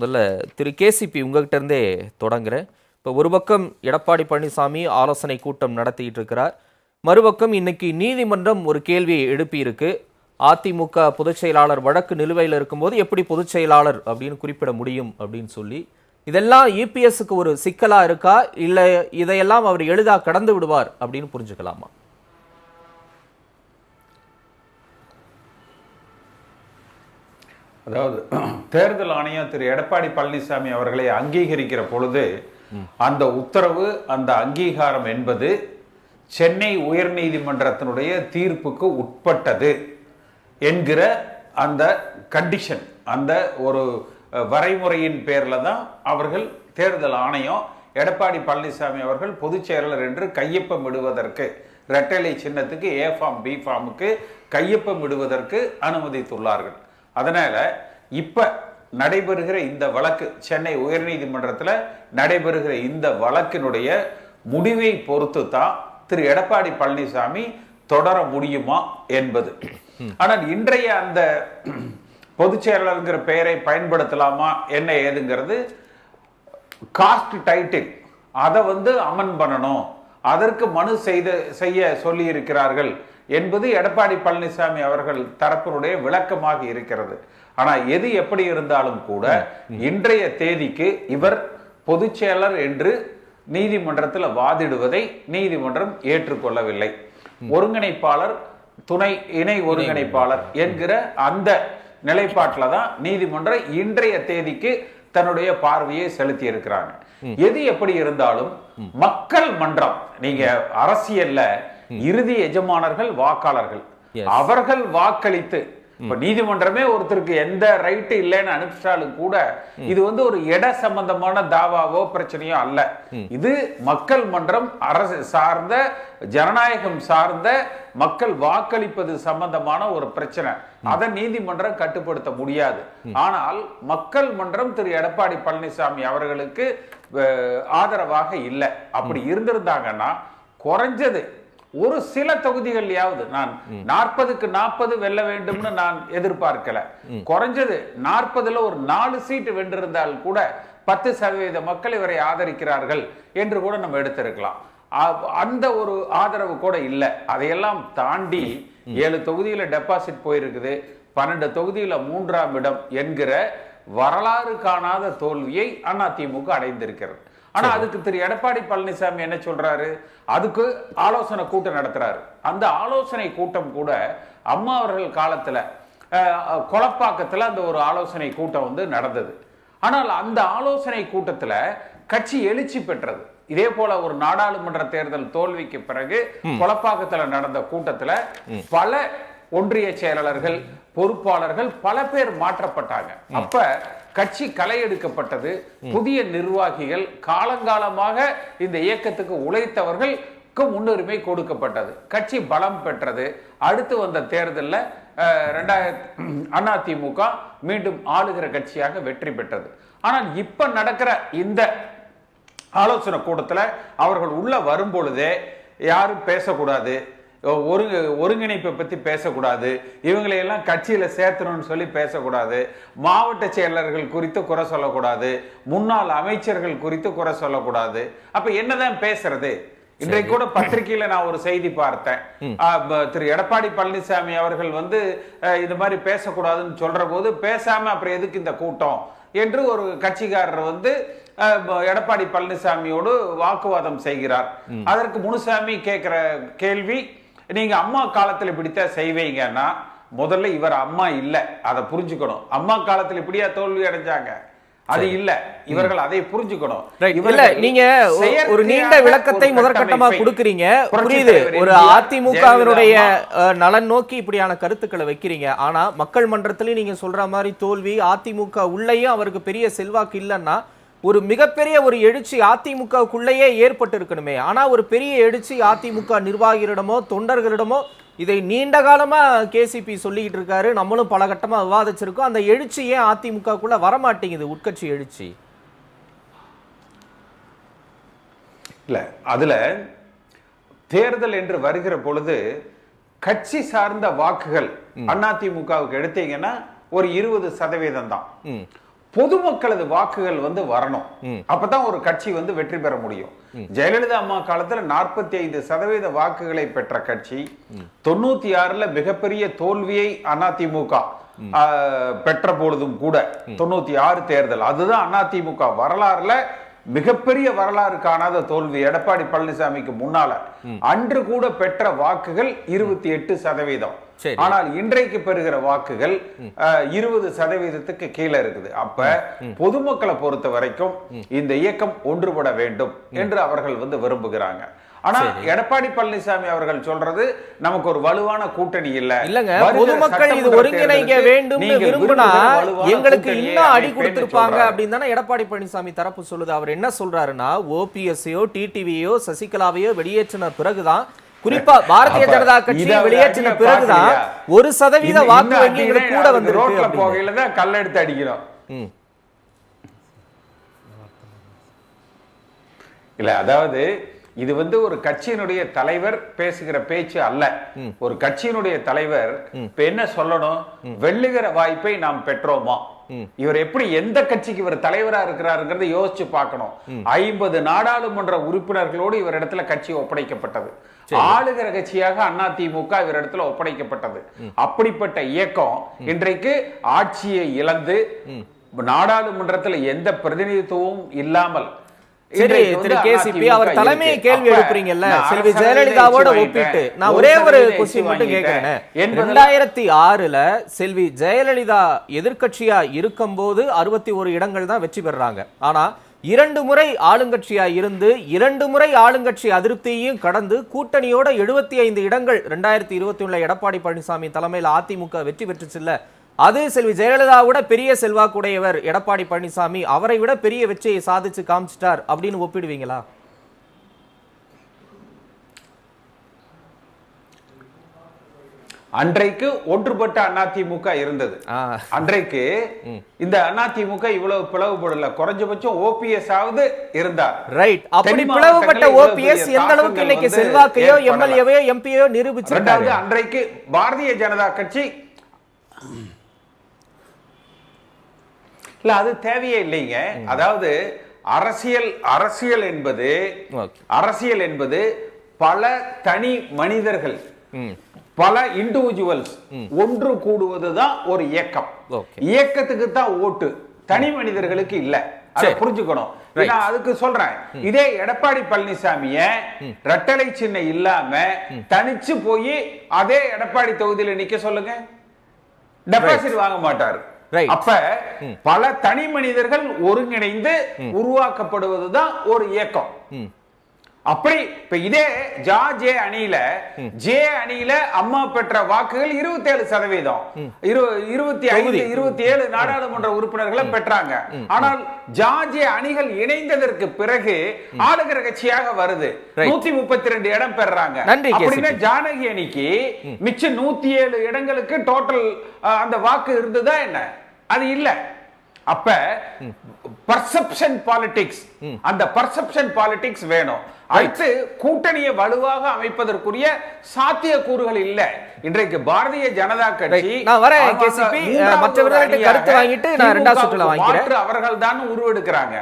முதல்ல திரு கேசிபி உங்ககிட்ட இருந்தே தொடங்குறேன். இப்போ ஒரு பக்கம் எடப்பாடி பழனிசாமி ஆலோசனை கூட்டம் நடத்திட்டு இருக்கிறார். மறுபக்கம் இன்னைக்கு நீதிமன்றம் ஒரு கேள்வியை எழுப்பியிருக்கு. அதிமுக பொதுச் செயலாளர் வழக்கு நிலுவையில் இருக்கும்போது எப்படி பொதுச் செயலாளர் அப்படின்னு குறிப்பிட முடியும் அப்படின்னு சொல்லி. இதெல்லாம் இபிஎஸ்க்கு ஒரு சிக்கலாக இருக்கா? இல்லை இதையெல்லாம் அவர் எளிதாக கடந்து விடுவார் அப்படின்னு புரிஞ்சுக்கலாமா? அதாவது தேர்தல் ஆணையம் திரு. எடப்பாடி பழனிசாமி அவர்களை அங்கீகரிக்கிற பொழுது அந்த உத்தரவு அந்த அங்கீகாரம் என்பது சென்னை உயர்நீதிமன்றத்தினுடைய தீர்ப்புக்கு உட்பட்டது என்கிற அந்த கண்டிஷன் அந்த ஒரு வரைமுறையின் பேர்ல தான் அவர்கள் தேர்தல் ஆணையம் எடப்பாடி பழனிசாமி அவர்கள் பொதுச் செயலாளர் என்று கையொப்பம் இடுவதற்கு ரெட்டலை சின்னத்துக்கு ஏ ஃபார்ம் பி ஃபார்முக்கு கையொப்பம் இடுவதற்கு அனுமதித்துள்ளார்கள். அதனால் இப்போ நடைபெறுகிற இந்த வழக்கு சென்னை உயர்நீதிமன்றத்தில் நடைபெறுகிற இந்த வழக்கினுடைய முடிவை பொறுத்து தான் திரு. எடப்பாடி பழனிசாமி தொடர முடியுமா என்பது. ஆனால் இன்றைய அந்த பொதுச் செயலாளருங்கிற பெயரை பயன்படுத்தலாமா என்ன ஏதுங்கிறது காஸ்ட் டைட்டில் அதை வந்து அமன் பண்ணணும். அதற்கு மனு செய்த செய்ய சொல்லி இருக்கிறார்கள் என்பது எடப்பாடி பழனிசாமி அவர்கள் தரப்பினுடைய விளக்கமாக இருக்கிறது. ஆனா எது எப்படி இருந்தாலும் கூட இன்றைய தேதிக்கு இவர் பொதுச் செயலர் என்று நீதிமன்றத்தில் வாதிடுவதை நீதிமன்றம் ஏற்றுக்கொள்ளவில்லை. ஒருங்கிணைப்பாளர் துணை இணை ஒருங்கிணைப்பாளர் என்கிற அந்த நிலைப்பாட்டில் தான் நீதிமன்றம் இன்றைய தேதிக்கு தன்னுடைய பார்வையை செலுத்தி இருக்கிறாங்க. எது எப்படி இருந்தாலும் மக்கள் மன்றம் நீங்க அரசியல்ல இறுதி எஜமானர்கள் வாக்காளர்கள். அவர்கள் வாக்களித்து இப்ப நீதிமன்றமே ஒருத்தருக்கு எந்த ரைட்டு இல்லைன்னு அனுப்பிச்சாலும் கூட இது வந்து ஒரு இட சம்பந்தமான தாவாவோ பிரச்சனையோ அல்ல. இது மக்கள் மன்றம் அரசு சார்ந்த ஜனநாயகம் சார்ந்த மக்கள் வாக்களிப்பது சம்பந்தமான ஒரு பிரச்சனை. அதை நீதிமன்றம் கட்டுப்படுத்த முடியாது. ஆனால் மக்கள் மன்றம் திரு. எடப்பாடி பழனிசாமி அவர்களுக்கு ஆதரவாக இல்லை. அப்படி இருந்திருந்தாங்கன்னா குறைஞ்சது ஒரு சில தொகுதிகள்லயாவது நான் நாற்பதுக்கு நாற்பது வெல்ல வேண்டும்னு நான் எதிர்பார்க்கல. குறைஞ்சது நாற்பதுல ஒரு நாலு சீட்டு வென்றிருந்தால் கூட பத்து சதவீத மக்கள் இவரை ஆதரிக்கிறார்கள் என்று கூட நம்ம எடுத்திருக்கலாம். அந்த ஒரு ஆதரவு கூட இல்லை. அதையெல்லாம் தாண்டி ஏழு தொகுதியில டெபாசிட் போயிருக்குது. பன்னெண்டு தொகுதியில மூன்றாம் இடம் என்கிற வரலாறு காணாத தோல்வியை அதிமுக அடைந்திருக்கிறது. ஆனா அதுக்கு திரு எடப்பாடி பழனிசாமி என்ன சொல்றாரு? அதுக்கு ஆலோசனை கூட்டம் நடத்துறாரு. அந்த ஆலோசனை கூட்டம் கூட அம்மா அவர்கள் காலத்துல கொலப்பாக்கத்துல அந்த ஒரு ஆலோசனை கூட்டம் வந்து நடந்தது. ஆனால் அந்த ஆலோசனை கூட்டத்துல கட்சி எழுச்சி பெற்றது. இதே போல ஒரு நாடாளுமன்ற தேர்தல் தோல்விக்கு பிறகு கொலப்பாக்கத்துல நடந்த கூட்டத்துல பல ஒன்றிய செயலாளர்கள் பொறுப்பாளர்கள் பல பேர் மாற்றப்பட்டாங்க. அப்ப கட்சி களை எடுக்கப்பட்டது. புதிய நிர்வாகிகள் காலங்காலமாக இந்த இயக்கத்துக்கு உழைத்தவர்களுக்கு முன்னுரிமை கொடுக்கப்பட்டது. கட்சி பலம் பெற்றது. அடுத்து வந்த தேர்தலில் ரெண்டாயிரத்தி அதிமுக மீண்டும் ஆளுகிற கட்சியாக வெற்றி பெற்றது. ஆனால் இப்ப நடக்கிற இந்த ஆலோசனை கூட்டத்துல அவர்கள் உள்ள வரும் பொழுதே யாரும் பேசக்கூடாது. ஒருங்கு ஒருங்கிணைப்பை பத்தி பேசக்கூடாது. இவங்களை எல்லாம் கட்சியில சேர்த்தணும்னு சொல்லி பேசக்கூடாது. மாவட்ட செயலர்கள் குறித்து குறை சொல்லக்கூடாது. முன்னாள் அமைச்சர்கள் குறித்து குறை சொல்லக்கூடாது. அப்ப என்னதான் பேசுறது? இன்றைக்கு கூட பத்திரிகையில நான் ஒரு செய்தி பார்த்தேன். திரு எடப்பாடி பழனிசாமி அவர்கள் வந்து இது மாதிரி பேசக்கூடாதுன்னு சொல்ற போது பேசாம அப்புறம் எதுக்கு இந்த கூட்டம்? என்று ஒரு கட்சிக்காரர் வந்து எடப்பாடி பழனிசாமியோடு வாக்குவாதம் செய்கிறார். அதற்கு முனுசாமி கேட்கிற கேள்வி நீங்க அம்மா காலத்துல இப்படித்தான் செய்வீங்கன்னா முதல்ல இவர் அம்மா இல்ல அதை புரிஞ்சுக்கணும். அம்மா காலத்துல இப்படியா தோல்வி அடைஞ்சாங்க? அது இல்ல. இவர்கள் அதை புரிஞ்சுக்கணும். இல்ல நீங்க ஒரு நீண்ட விளக்கத்தை முதற்கட்டமா கொடுக்குறீங்க. புரியுது? ஒரு அதிமுகவினுடைய நலன் நோக்கி இப்படியான கருத்துக்களை வைக்கிறீங்க. ஆனா மக்கள் மன்றத்திலயும் நீங்க சொல்ற மாதிரி தோல்வி அதிமுக உள்ளேயும் அவருக்கு பெரிய செல்வாக்கு இல்லைன்னா ஒரு மிகப்பெரிய ஒரு எழுச்சி அதிமுகவுக்குள்ளேயே ஏற்பட்டு இருக்கணுமே ஆனா ஒரு பெரிய எழுச்சி அதிமுக நிர்வாகிகளிடமோ தொண்டர்களிடமோ இதை நீண்ட காலமா கேசிபி சொல்லிக்கிட்டு இருக்காரு. நம்மளும் பல கட்டமா விவாதிச்சிருக்கோம். அந்த எழுச்சி ஏன் அதிமுகக்குள்ள வரமாட்டேங்குது? உட்கட்சி எழுச்சி. இல்ல அதுல தேர்தல் என்று வருகிற பொழுது கட்சி சார்ந்த வாக்குகள் அதிமுகவுக்கு எடுத்தீங்கன்னா ஒரு இருபது சதவீதம் தான் பொதுமக்களது வாக்குகள் வந்து வரணும். அப்பதான் ஒரு கட்சி வந்து வெற்றி பெற முடியும். ஜெயலலிதா அம்மா காலத்துல நாற்பத்தி ஐந்து சதவீத வாக்குகளை பெற்ற கட்சி தொண்ணூத்தி ஆறுல மிகப்பெரிய தோல்வியை அதிமுக பெற்ற பொழுதும் கூட தொண்ணூத்தி ஆறு தேர்தல். அதுதான் அதிமுக வரலாறுல மிகப்பெரிய வரலாறு காணாத தோல்வி. எடப்பாடி பழனிசாமிக்கு முன்னால அன்று கூட பெற்ற வாக்குகள் இருபத்தி எட்டு சதவீதம். ஆனால் இன்றைக்கு பெறுகிற வாக்குகள் இருபது சதவீதத்துக்கு கீழே இருக்குது. அப்ப பொதுமக்களை பொறுத்த வரைக்கும் இந்த இயக்கம் ஒன்றுபட வேண்டும் என்று அவர்கள் வந்து விரும்புகிறாங்க. ஆனா எடப்பாடி பழனிசாமி அவர்கள் சொல்றது நமக்கு ஒரு வலுவான கூட்டணி இல்ல இல்லங்க பொதுமக்கள் இது ஒருங்கிணைக்க நீங்க விரும்பினா எங்களுக்கு இன்னும் அடி கொடுத்திருப்பாங்க. அப்படின்னு தானே எடப்பாடி பழனிசாமி தரப்பு சொல்லுது அவர் என்ன சொல்றாருன்னா ஓபிஎஸ்ஸையோ டிடிவியோ சசிகலாவையோ வெளியேற்றின பிறகுதான் குறிப்பா பாரதிய ஜனதா கட்சி வெளியேற்றின பிறகுதான்? ஒரு சதவீத வாக்கு அடிக்கிறேன், கூட வந்திருக்கு ரோட்ல. போகையில தான் கல் எடுத்து அடிக்கிறோம். இல்ல அதாவது இது வந்து ஒரு கட்சியினுடைய தலைவர் பேசுகிற பேச்சு அல்ல. ஒரு கட்சியினுடைய தலைவர் இப்ப என்ன சொல்லணும்? வெள்ளுகிற வாய்ப்பை நாம் பெற்றோமா? இவர் எப்படி எந்த கட்சிக்கு இவர் தலைவரா இருக்கிறாருங்கிறத யோசிச்சு பார்க்கணும். ஐம்பது நாடாளுமன்ற உறுப்பினர்களோடு இவர் இடத்துல கட்சி ஒப்படைக்கப்பட்டது. ஆளுகிற கட்சியாக அதிமுக இவர் இடத்துல ஒப்படைக்கப்பட்டது. அப்படிப்பட்ட இயக்கம் இன்றைக்கு ஆட்சியை இழந்து நாடாளுமன்றத்துல எந்த பிரதிநிதித்துவமும் இல்லாமல் சரி திரு கேசிபி அவர் தலைமையை. கேள்வி எழுப்புறீங்கல்ல செல்வி ஜெயலலிதாவோட ஒப்பிட்டு. நான் ஒரு ஒரே கொஸ்டின் மட்டும். கேட்கிறேன் ரெண்டாயிரத்தி ஆறுல செல்வி ஜெயலலிதா எதிர்க்கட்சியா இருக்கும்போது அறுபத்தி ஒரு இடங்கள் தான் வெற்றி பெறுறாங்க ஆனா இரண்டு முறை ஆளுங்கட்சியா இருந்து இரண்டு முறை ஆளுங்கட்சி அதிருப்தியையும் கடந்து கூட்டணியோட எழுபத்தி ஐந்து இடங்கள் ரெண்டாயிரத்தி இருபத்தி ஒண்ணுல எடப்பாடி பழனிசாமி தலைமையில் அதிமுக வெற்றி பெற்றுச்சுல்ல அது செல்வி ஜெயலலிதாவோட பெரிய செல்வாக்குடையவர். எடப்பாடி பழனிசாமி அவரை விட பெரிய வெற்றியை சாதிச்சு காமிச்சிட்டார் அப்படின்னு ஒப்பிடுவீங்களா? அன்றைக்கு ஒன்றுபட்ட அதிமுக இருந்தது. அன்றைக்கு இந்த அதிமுக இவ்வளவு பிளவுபடல குறைஞ்சபட்சம் ஓபிஎஸ் ஆவது இருந்தார். ரைட் அப்படி பிளவுபட்ட ஓபிஎஸ் எந்த அளவுக்கு இன்னைக்கு செல்வாக்கையோ எம்எல்ஏவையோ எம்பியோ நிரூபிச்சிருக்காரு அன்றைக்கு பாரதிய ஜனதா கட்சி இல்ல அது தேவையே இல்லைங்க. அதாவது அரசியல் அரசியல் என்பது அரசியல் என்பது பல தனி மனிதர்கள் பல இண்டிவிஜுவல்ஸ் ஒன்று கூடுவதுதான் ஒரு இயக்கம். இயக்கத்துக்கு தான் ஓட்டு. தனி மனிதர்களுக்கு இல்ல. அதை. புரிஞ்சுக்கணும். நான் அதுக்கு சொல்றேன். இதே எடப்பாடி பழனிசாமிய ரெட்டலை சின்னம் இல்லாம தனிச்சு போய் அதே எடப்பாடி தொகுதியில நிக்க சொல்லுங்க. டெபாசிட் வாங்க மாட்டாரு. அப்ப பல தனி மனிதர்கள் ஒருங்கிணைந்து உருவாக்கப்படுவதுதான் ஒரு இயக்கம். ம் அப்படி இப்ப இதே ஜா ஜே அணியில ஜே அணியில அம்மா பெற்ற வாக்குகள் இருபத்தி ஏழு சதவீதம் இரு- இருபத்தி ஐந்து இருபத்தி ஏழு நாடாளுமன்ற உறுப்பினர்களை பெற்றாங்க. ஆனால் ஜா ஜே அணிகள் இணைந்ததற்கு பிறகு ஆளுகிற கட்சியாக வருது. நூத்தி முப்பத்தி ரெண்டு இடம் பெறாங்க. அப்படின்னா ஜானகி அணிக்கு மிச்சம் நூத்தி ஏழு இடங்களுக்கு டோட்டல் அந்த வாக்கு இருந்ததா என்ன? அது இல்ல. அப்ப பர்செப்ஷன் பாலிடிக்ஸ் அந்த பர்செப்ஷன் பாலிடிக்ஸ் வேணும். அடுத்து கூட்டணியை வலுவாக அமைப்பதற்குரிய சாத்தியக்கூறுகள் இல்ல. இன்றைக்கு பாரதிய ஜனதா கட்சி. நான். மூன்றாவது மற்றவர்கள்ட்ட கருத்து வாங்கிட்டு நான் ரெண்டாவது சுற்றுல வாங்கிக்கிறேன். அவர்கள் தான் உருவெடுக்கிறாங்க.